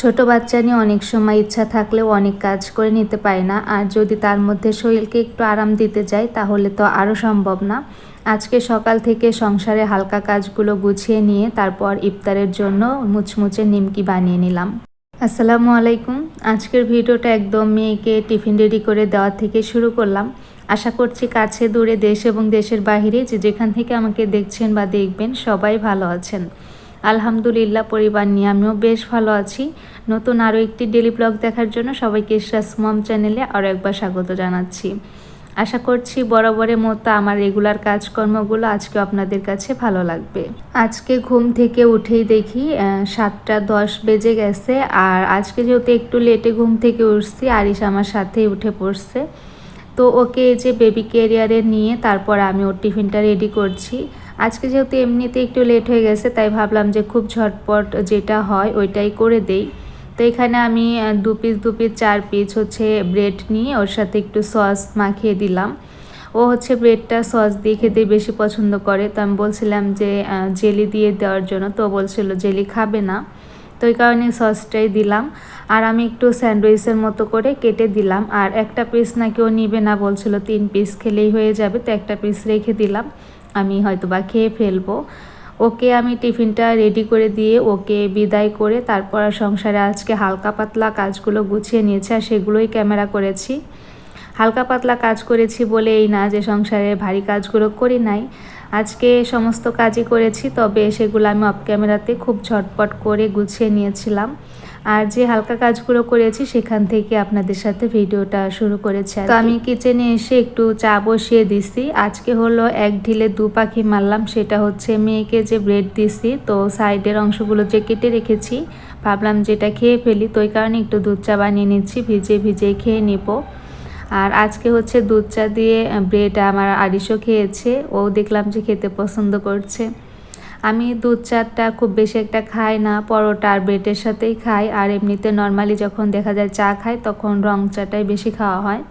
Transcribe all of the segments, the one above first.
ছোট বাচ্চা নিয়ে অনেক সময় ইচ্ছা থাকলেও অনেক কাজ করে নিতে পারি না। আর যদি তার মধ্যে শরীরকে একটু আরাম দিতে যাই তাহলে তো আরও সম্ভব না। আজকে সকাল থেকে সংসারে হালকা কাজগুলো গুছিয়ে নিয়ে তারপর ইফতারের জন্য মুচমুচে নিমকি বানিয়ে নিলাম। আসসালামু আলাইকুম। আজকের ভিডিওটা একদম মেয়েকে টিফিন রেডি করে দেওয়া থেকে শুরু করলাম। আশা করছি কাছে, দূরে, দেশ এবং দেশের বাহিরে যে যেখান থেকে আমাকে দেখছেন বা দেখবেন সবাই ভালো আছেন। আলহামদুলিল্লাহ, পরিবার নিয়ে আমিও বেশ ভালো আছি। নতুন আরও একটি ডেলি ব্লগ দেখার জন্য সবাইকে ইসরাস মম চ্যানেলে আরও একবার স্বাগত জানাচ্ছি। আশা করছি বরাবরের মতো আমার রেগুলার কাজকর্মগুলো আজকে আপনাদের কাছে ভালো লাগবে। আজকে ঘুম থেকে উঠেই দেখি সাতটা দশ বেজে গেছে আর আজকে যেহেতু একটু লেটে ঘুম থেকে উঠছি আরিস আমার সাথেই উঠে পড়ছে। তো ওকে যে বেবি ক্যারিয়ারে নিয়ে তারপর আমি ওর টিফিনটা রেডি করছি। আজকে যেহেতু এমনিতে একটু লেট হয়ে গেছে, তাই ভাবলাম যে খুব ঝটপট যেটা হয় ওইটাই করে দেই। তো এখানে আমি দু পিস দু পিস চার পিস হচ্ছে ব্রেড নিয়ে ওর সাথে একটু সস মাখিয়ে দিলাম। ও হচ্ছে ব্রেডটা সস দিয়ে খেতে বেশি পছন্দ করে, তো আমি বলছিলাম যে জেলি দিয়ে দেওয়ার জন্য, তো বলছিল জেলি খাবে না। তো ওই কারণে সসটাই দিলাম। আর আমি একটু স্যান্ডউইচের মতো করে কেটে দিলাম। আর একটা পিস নাকি ও নিবে না, বলছিল তিন পিস খেলেই হয়ে যাবে, তো একটা পিস রেখে দিলাম। আমি হয়তো বা খেয়ে ফেলব। ওকে আমি টিফিনটা রেডি করে দিয়ে ওকে বিদায় করে তারপর সংসারে আজকে হালকা পাতলা কাজগুলো গুছিয়ে নিয়েছে আর সেগুলোই ক্যামেরা করেছি। হালকা পাতলা কাজ করেছি বলে এই না যে সংসারে ভারী কাজগুলো করি নাই। আজকে সমস্ত কাজই করেছি, তবে সেগুলো আমি অফ ক্যামেরাতে খুব ঝটপট করে গুছিয়ে নিয়েছিলাম। আর যে হালকা কাজগুলো করেছি সেখান থেকে আপনাদের সাথে ভিডিওটা শুরু করেছি তো আমি কিচেনে এসে একটু চা বসিয়ে দিছি। আজকে হলো এক ঢিলে দু পাখি মারলাম। সেটা হচ্ছে মেয়েকে যে ব্রেড দিছি, তো সাইডের অংশগুলো যে কেটে রেখেছি, ভাবলাম যেটা খেয়ে ফেলি। তো ওই কারণে একটু দুধ চা বানিয়ে নিচ্ছি ভিজে ভিজে খেয়ে নিব। আর আজকে হচ্ছে দুধ চা দিয়ে ব্রেড আমার আরিশও খেয়েছে। ও দেখলাম যে খেতে পছন্দ করছে। আমি দুধ চাটা খুব বেশি একটা খাই না, পরোটা আর ব্রেডের সাথেই খাই। আর এমনিতে নর্মালি যখন দেখা যায় চা খাই, তখন রং চাটাই বেশি খাওয়া হয়।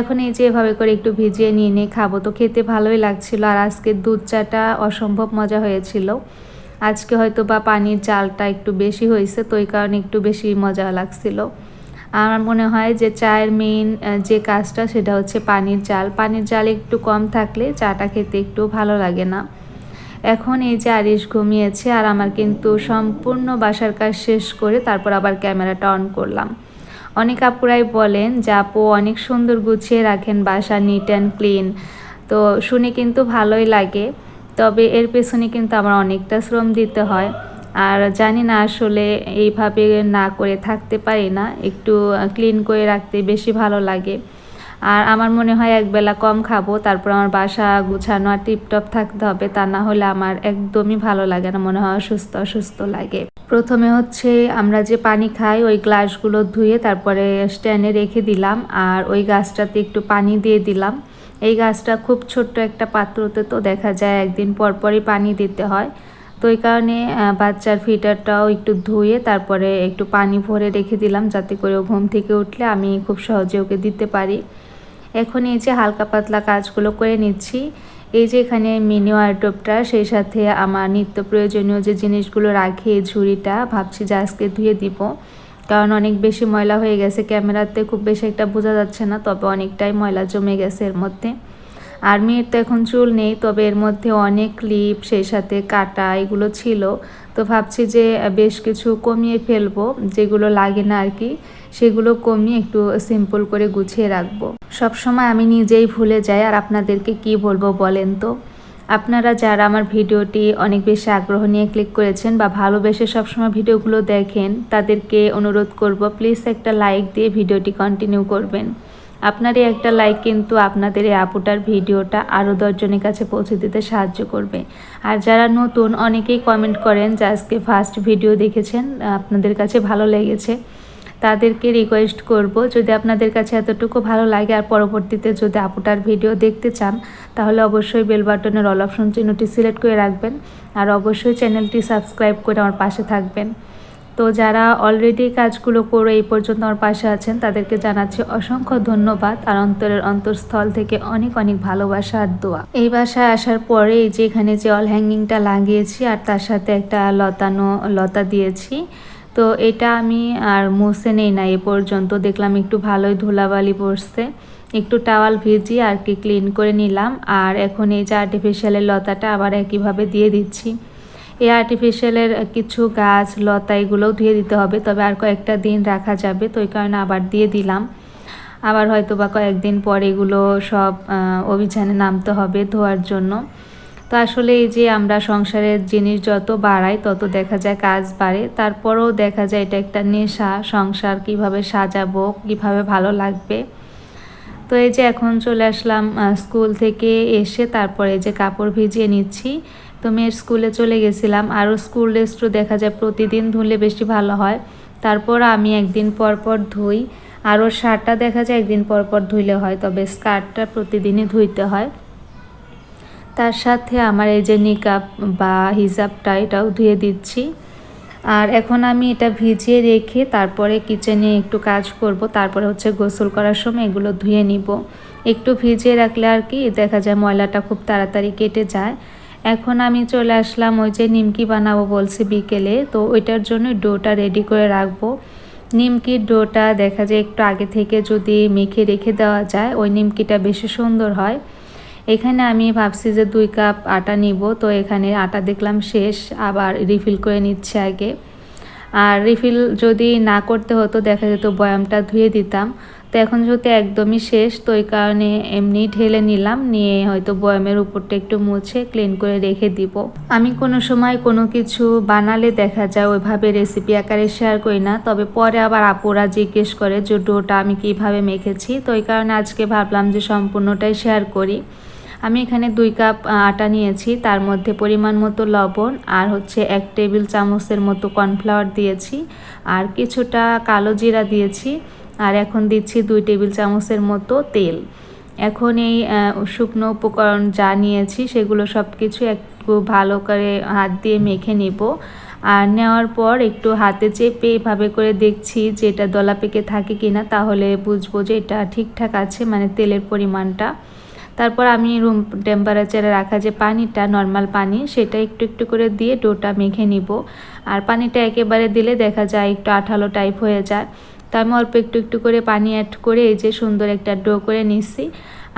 এখন এই যে এভাবে করে একটু ভিজিয়ে নিয়ে নিয়ে খাব, তো খেতে ভালোই লাগছিল। আর আজকে দুধ চাটা অসম্ভব মজা হয়েছিল। আজকে হয়তো বা পানির চালটা একটু বেশি হয়েছে, তো এই কারণে একটু বেশি মজা লাগছিল। আমার মনে হয় যে চায়ের মেইন যে কাজটা সেটা হচ্ছে পানির চাল পানির চাল একটু কম থাকলে চাটা খেতে একটু ভালো লাগে না। এখন এই যে আরিশ ঘুমিয়েছে আর আমার কিন্তু সম্পূর্ণ বাসার কাজ শেষ করে তারপর আবার ক্যামেরাটা অন করলাম। অনেক আপুরাই বলেন যে, আপু, অনেক সুন্দর গুছিয়ে রাখেন বাসা নিট অ্যান্ড ক্লিন তো শুনে কিন্তু ভালোই লাগে। তবে এর পেছনে কিন্তু আমার অনেকটা শ্রম দিতে হয়। আর জানি না আসলে এইভাবে না করে থাকতে পারি না। একটু ক্লিন করে রাখতে বেশি ভালো লাগে। আর আমার মনে হয় একবেলা কম খাব, তারপর আমার বাসা গুছানো আর টিপটপ থাকতে হবে, তা না হলে আমার একদমই ভালো লাগে না, মনে হয় অসুস্থ অসুস্থ লাগে। প্রথমে হচ্ছে আমরা যে পানি খাই, ওই গ্লাসগুলো ধুয়ে তারপরে স্ট্যান্ডে রেখে দিলাম, আর ওই গাছটাতে একটু পানি দিয়ে দিলাম। এই গাছটা খুব ছোট্ট একটা পাত্রতে তো দেখা যায় একদিন পরপরই পানি দিতে হয়। তো এই কারণে বাচ্চার ফিটারটাও একটু ধুয়ে তারপরে একটু পানি ভরে রেখে দিলাম, যাতে করে ও ঘুম থেকে উঠলে আমি খুব সহজে ওকে দিতে পারি। এখন এই যে হালকা পাতলা কাজগুলো করে নিচ্ছি, এই যে এখানে মিনি ওয়ারটোপটা সেই সাথে আমার নিত্য প্রয়োজনীয় যে জিনিসগুলো রাখি, এই ঝুড়িটা, ভাবছি যে আজকে ধুয়ে দিব। কারণ অনেক বেশি ময়লা হয়ে গেছে, ক্যামেরাতে খুব বেশি একটা বোঝা যাচ্ছে না, তবে অনেকটাই ময়লা জমে গেছে এর মধ্যে। আর মেয়ের তো এখন চুল নেই, তবে এর মধ্যে অনেক ক্লিপ সেই সাথে কাটা, এগুলো ছিল। তো ভাবছি যে বেশ কিছু কমিয়ে ফেলব, যেগুলো লাগে না আর কি, সেগুলো কমিয়ে একটু সিম্পল করে গুছিয়ে রাখব। সবসময় আমি নিজেই ভুলে যাই আর আপনাদেরকে কি বলব বলেন তো? আপনারা যারা আমার ভিডিওটি অনেক বেশি আগ্রহ নিয়ে ক্লিক করেছেন বা ভালোবেসে সবসময় ভিডিওগুলো দেখেন, তাদেরকে অনুরোধ করব প্লিজ একটা লাইক দিয়ে ভিডিওটি কন্টিনিউ করবেন। আপনারই একটা লাইক কিন্তু আপনাদের এই আপুটার ভিডিওটা আরও দশজনের কাছে পৌঁছে দিতে সাহায্য করবে। আর যারা নতুন, অনেকেই কমেন্ট করেন যে আজকে ফার্স্ট ভিডিও দেখেছেন, আপনাদের কাছে ভালো লেগেছে। তাদেরকে রিকোয়েস্ট করব। যদি আপনাদের কাছে এতটুকু ভালো লাগে আর পরবর্তীতে যদি আপুটার ভিডিও দেখতে চান, তাহলে অবশ্যই বেল বাটনের অল অপশন চিহ্নটি সিলেক্ট করে রাখবেন। আর অবশ্যই চ্যানেলটি সাবস্ক্রাইব করে আমার পাশে থাকবেন। তো যারা অলরেডি কাজগুলো করে এই পর্যন্ত আমার পাশে আছেন, তাদেরকে জানাচ্ছি অসংখ্য ধন্যবাদ। আর অন্তরের অন্তরস্থল থেকে অনেক অনেক ভালোবাসা আর দোয়া। এই বাসায় আসার পরে এই যে এখানে যে অল হ্যাঙ্গিংটা লাগিয়েছি, আর তার সাথে একটা লতানো, লতা দিয়েছি। তো এটা আমি আর মুছে নেই না, এ পর্যন্ত। দেখলাম একটু ভালোই ধুলাবালি পড়ছে। একটু টাওয়াল ভিজি আর কি ক্লিন করে নিলাম। আর এখন এই যে আর্টিফিশিয়ালের লতাটা আবার একইভাবে দিয়ে দিচ্ছি। এই আর্টিফিশিয়ালের কিছু গাছ, লতা এগুলোও ধুয়ে দিতে হবে, তবে আর কয়েকটা দিন রাখা যাবে, তো ওই কারণে আবার দিয়ে দিলাম। আবার হয়তো বা কয়েকদিন পর এগুলো সব অভিযানে নামতে হবে ধোয়ার জন্য। তো আসলে এই যে আমরা সংসারের জিনিস যত বাড়াই, তত দেখা যায় কাজ বাড়ে। তারপরেও দেখা যায় এটা একটা নেশা, সংসার কীভাবে সাজাবো, কীভাবে ভালো লাগবে। তো এই যে এখন চলে আসলাম স্কুল থেকে এসে তারপরে যে কাপড় ভিজিয়ে নিচ্ছি। তো মেয়ের স্কুলে চলে গেছিলাম। আরও স্কুল ড্রেসটু দেখা যায় প্রতিদিন ধুলে বেশি ভালো হয়। তারপর আমি একদিন পর পর ধুই। আরও শার্টটা দেখা যায় একদিন পর পর ধুইলে হয়, তবে স্কার্টটা প্রতিদিনই ধুইতে হয়। তার সাথে আমার এই যে নিকাপ বা হিজাবটা এটাও ধুয়ে দিচ্ছি। আর এখন আমি এটা ভিজিয়ে রেখে তারপরে কিচেনে একটু কাজ করব, তারপরে হচ্ছে গোসল করার সময় এগুলো ধুয়ে নিব। একটু ভিজিয়ে রাখলে আর কি দেখা যায় ময়লাটা খুব তাড়াতাড়ি কেটে যায়। এখন আমি চলে আসলাম ওই যে নিমকি বানাবো বলছি বিকেলে, তো ওইটার জন্য ডোটা রেডি করে রাখব। নিমকির ডোটা দেখা যায় একটু আগে থেকে যদি মেখে রেখে দেওয়া যায়, ওই নিমকিটা বেশি সুন্দর হয়। এখানে আমি ভাবছি যে দুই কাপ আটা নিব। তো এখানে আটা দেখলাম শেষ, আবার রিফিল করে নিচ্ছে আগে। আর রিফিল যদি না করতে হতো, দেখা যেত বয়ামটা ধুয়ে দিতাম। তো এখন যেহেতু একদমই শেষ, তো এই কারণে এমনি ঢেলে নিলাম। নিয়ে হয়তো বয়ামের উপরটা একটু মুছে ক্লিন করে রেখে দিব। আমি কোনো সময় কোনো কিছু বানালে দেখা যায় ওইভাবে রেসিপি আকারে শেয়ার করি না। তবে পরে আবার আপুরা জিজ্ঞেস করে যে ডোটা আমি কীভাবে মেখেছি। তো এই কারণে আজকে ভাবলাম যে সম্পূর্ণটাই শেয়ার করি। আমি এখানে দুই কাপ আটা নিয়েছি। তার মধ্যে পরিমাণ মতো লবণ আর হচ্ছে এক টেবিল চামচের মতো কর্নফ্লাওয়ার দিয়েছি। আর কিছুটা কালো জিরা দিয়েছি। আর এখন দিচ্ছি দুই টেবিল চামচের মতো তেল। এখন এই শুকনো উপকরণ যা নিয়েছি সেগুলো সব কিছু একটু ভালো করে হাত দিয়ে মেখে নিব। আর নেওয়ার পর একটু হাতে চেপে এভাবে করে দেখছি যে এটা দলা পেকে থাকে কিনা, তাহলে বুঝব যে এটা ঠিকঠাক আছে মানে তেলের পরিমাণটা। তারপর আমি রুম টেম্পারেচারে রাখা যে পানিটা নর্মাল পানি, সেটা একটু একটু করে দিয়ে ডোটা মেখে নিব। আর পানিটা একেবারে দিলে দেখা যায় একটু আঠালো টাইপ হয়ে যায়। তো আমি অল্প একটু একটু করে পানি অ্যাড করে এই যে সুন্দর একটা ডো করে নিচ্ছি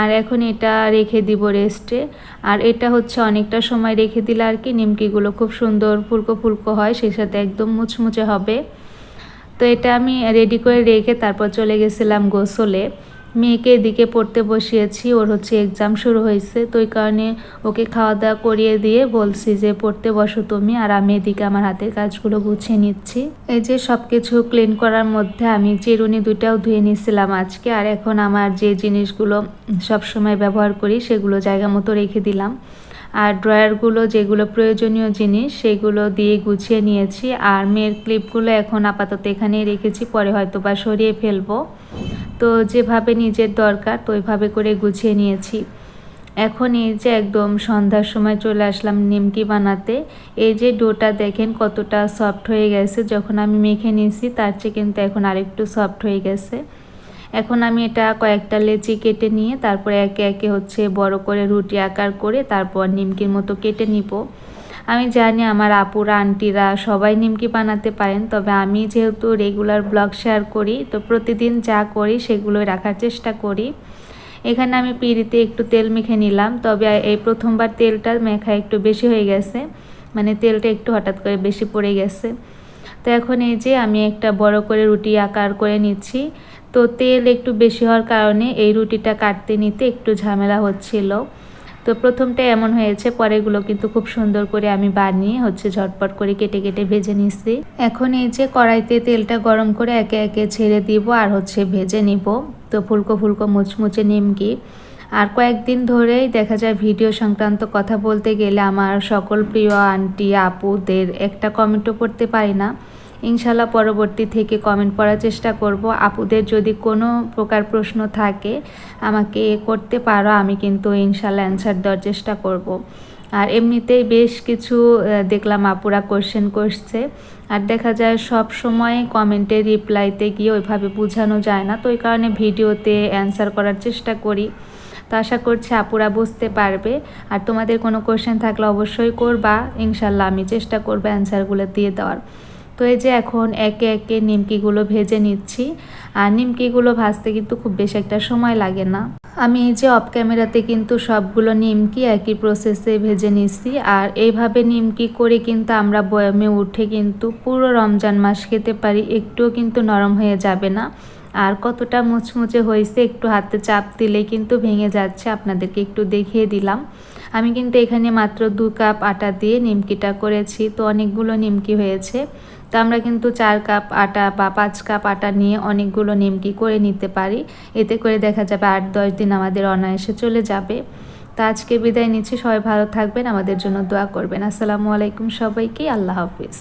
আর এখন এটা রেখে দিব রেস্টে আর এটা হচ্ছে অনেকটা সময় রেখে দিলে আর কি নিমকিগুলো খুব সুন্দর ফুলকো ফুলকো হয়, সেই সাথে একদম মুচমুচে হবে। তো এটা আমি রেডি করে রেখে তারপর চলে গেছিলাম গোসলে। মেয়েকে এদিকে পড়তে বসিয়েছি, ওর হচ্ছে এক্সাম শুরু হয়েছে, তো ওই কারণে ওকে খাওয়া দাওয়া করিয়ে দিয়ে বলছি যে, পড়তে বসো তুমি, আর আমি এদিকে আমার হাতের কাজগুলো গুছিয়ে নিচ্ছি। এই যে সব কিছু ক্লিন করার মধ্যে আমি চিরুনি দুইটাও ধুয়ে নিয়েছিলাম আজকে, আর এখন আমার যে জিনিসগুলো সব সময় ব্যবহার করি, সেগুলো জায়গা মতো রেখে দিলাম। আর ড্রয়ারগুলো যেগুলো প্রয়োজনীয় জিনিস, সেগুলো দিয়ে গুছিয়ে নিয়েছি। আর মেয়ের ক্লিপগুলো এখন আপাতত এখানেই রেখেছি, পরে হয়তো বা সরিয়ে ফেলব। তো যেভাবে নিজের দরকার তো ওইভাবে করে গুছিয়ে নিয়েছি। এখন এই যে একদম সন্ধ্যার সময় চলে আসলাম নিমকি বানাতে। এই যে ডোটা দেখেন কতটা সফট হয়ে গেছে, যখন আমি মেখে নিয়েছি, তার চেয়ে কিন্তু এখন আরেকটু সফট হয়ে গেছে। এখন আমি এটা কয়েকটা লেচি কেটে নিয়ে তারপরে একে একে হচ্ছে বড় করে রুটি আকার করে তারপর নিমকির মতো কেটে নিব। আমি জানি আমার আপুরা, আন্টিরা সবাই নিমকি বানাতে পারেন, তবে আমি যেহেতু রেগুলার ব্লগ শেয়ার করি, তো প্রতিদিন যা করি সেগুলো রাখার চেষ্টা করি। এখানে আমি পিড়িতে একটু তেল মেখে নিলাম, তবে এই প্রথমবার তেলটা মেখা একটু বেশি হয়ে গেছে মানে তেলটা একটু হঠাৎ করে বেশি পড়ে গেছে। তো এখন এই যে আমি একটা বড় করে রুটি আকার করে নিচ্ছি তো তেল একটু বেশি হওয়ার কারণে এই রুটিটা কাটতে নিতে একটু ঝামেলা হচ্ছিল। তো প্রথমটা এমন হয়েছে পরেগুলো কিন্তু খুব সুন্দর করে আমি বানিয়ে হচ্ছে ঝটপট করে কেটে কেটে ভেজে নিচ্ছি এখন এই যে কড়াইতে তেলটা গরম করে একে একে ছেড়ে দিব আর হচ্ছে ভেজে নিব। তো ফুলকো ফুলকো মুচমুচে নিমকি। আর কয়েকদিন ধরেই দেখা যায় ভিডিও সংক্রান্ত কথা বলতে গেলে আমার সকল প্রিয় আন্টি, আপুদের একটা কমেন্টও করতে পারি না। ইনশাল্লাহ পরবর্তী থেকে কমেন্ট পড়ার চেষ্টা করব। আপুদের যদি কোনো প্রকার প্রশ্ন থাকে, আমাকে করতে পারো, আমি কিন্তু ইনশাল্লাহ অ্যান্সার দেওয়ার চেষ্টা করব। আর এমনিতেই বেশ কিছু দেখলাম আপুরা কোশ্চেন করছে। আর দেখা যায় সব সময় কমেন্টে রিপ্লাইতে গিয়ে ওইভাবে বোঝানো যায় না, তো ওই কারণে ভিডিওতে অ্যান্সার করার চেষ্টা করি। তো আশা করছি আপুরা বুঝতে পারবে। আর তোমাদের কোনো কোশ্চেন থাকলে অবশ্যই করবা। ইনশাল্লাহ আমি চেষ্টা করব অ্যান্সারগুলো দিয়ে দেওয়ার। তো এই যে এখন একে একে নিমকিগুলো ভেজে নিচ্ছি। আর নিমকিগুলো ভাজতে কিন্তু খুব বেশি একটা সময় লাগে না। আমি এই যে অফ ক্যামেরাতে কিন্তু সবগুলো নিমকি একই প্রসেসে ভেজে নিচ্ছি। আর এইভাবে নিমকি করে কিন্তু আমরা বয়ামে উঠে কিন্তু পুরো রমজান মাস খেতে পারি। একটুও কিন্তু নরম হয়ে যাবে না। আর কতটা মুচমুচে হয়েছে একটু হাতে চাপ দিলেই কিন্তু ভেঙে যাচ্ছে। আপনাদেরকে একটু দেখিয়ে দিলাম। আমি কিন্তু এখানে মাত্র দু কাপ আটা দিয়ে নিমকিটা করেছি, তো অনেকগুলো নিমকি হয়েছে। তো আমরা কিন্তু চার কাপ আটা বা পাঁচ কাপ আটা নিয়ে অনেকগুলো নিমকি করে নিতে পারি। এতে করে দেখা যাবে আট দশ দিন আমাদের অনায়াসে চলে যাবে। তো আজকে বিদায় নিচ্ছি, সবাই ভালো থাকবেন, আমাদের জন্য দোয়া করবেন। আসসালামু আলাইকুম সবাইকে, আল্লাহ হাফিজ।